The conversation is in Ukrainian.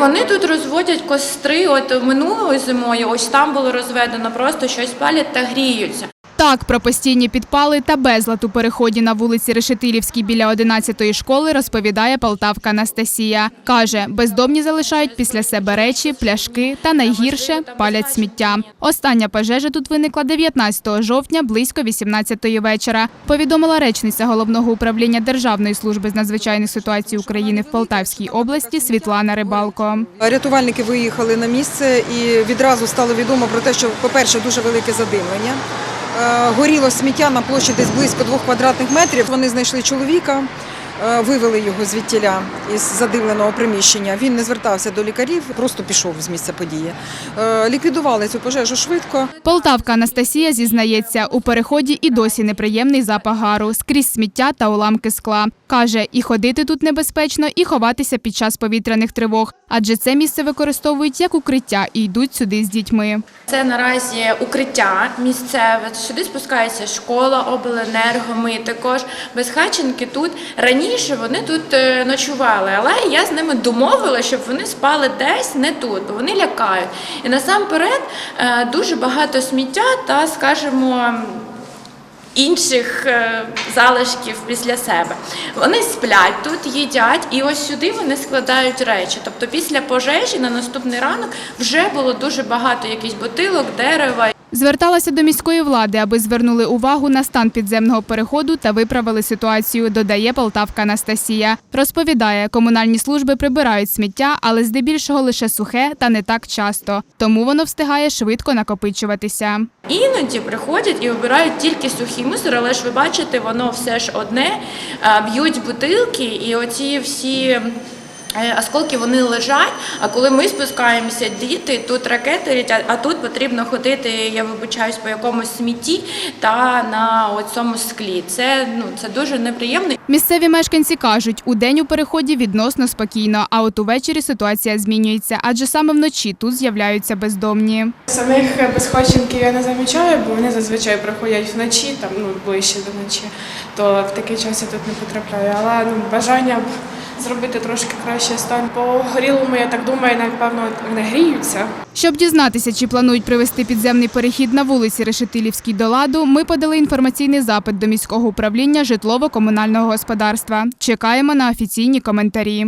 Вони тут розводять костри. От минулої зимою, ось там було розведено, просто щось палять та гріються. Так, про постійні підпали та безлад у переході на вулиці Решетилівській біля 11-ї школи розповідає полтавка Анастасія. Каже, бездомні залишають після себе речі, пляшки та найгірше палять сміття. Остання пожежа тут виникла 19 жовтня близько 18-ї вечора. Повідомила речниця головного управління Державної служби з надзвичайних ситуацій України в Полтавській області Світлана Рибалко. Рятувальники виїхали на місце і відразу стало відомо про те, що, по-перше, дуже велике задимлення. Е, Горіло сміття на площі десь близько двох квадратних метрів. Вони знайшли чоловіка, е, вивели його звідтіля із задимленого приміщення. Він не звертався до лікарів, просто пішов з місця події. Е, Ліквідували цю пожежу швидко. Полтавка Анастасія зізнається, у переході і досі неприємний запах гару, скрізь сміття та уламки скла. Каже, і ходити тут небезпечно, і ховатися під час повітряних тривог, адже це місце використовують як укриття і йдуть сюди з дітьми. Це наразі укриття місцеве. Сюди спускається школа, обленерго. Ми також безхатченки тут. Раніше вони тут е, ночували, але я з ними домовила, щоб вони спали десь не тут, бо вони лякають. І насамперед е, дуже багато сміття та, скажімо, інших е, залишків після себе. Вони сплять тут, їдять, і ось сюди вони складають речі. Тобто після пожежі на наступний ранок вже було дуже багато якихось бутилок, дерева. Зверталася до міської влади, аби звернули увагу на стан підземного переходу та виправили ситуацію, додає Полтавка Анастасія. Розповідає, комунальні служби прибирають сміття, але здебільшого лише сухе та не так часто. Тому воно встигає швидко накопичуватися. Іноді приходять і обирають тільки сухий мусор, але ж ви бачите, воно все ж одне. Б'ють бутилки, і оці всі. Е, Осколки вони лежать, а коли ми спускаємося, діти тут ракети летять, а тут потрібно ходити, я вибачаюсь, по якомусь смітті та на цьому склі. Це ну це дуже неприємно. Місцеві мешканці кажуть, у день у переході відносно спокійно, а от увечері ситуація змінюється, адже саме вночі тут з'являються бездомні. Самих безхоченків я не замічаю, бо вони зазвичай приходять вночі, там ну ближче до ночі, то в такий час я тут не потрапляю. Але ну, бажання б зробити трошки краще стан. По горілому, я так думаю, напевно, не гріються. Щоб дізнатися, чи планують привести підземний перехід на вулиці Решетилівській до ладу, ми подали інформаційний запит до міського управління житлово-комунального господарства. Чекаємо на офіційні коментарі.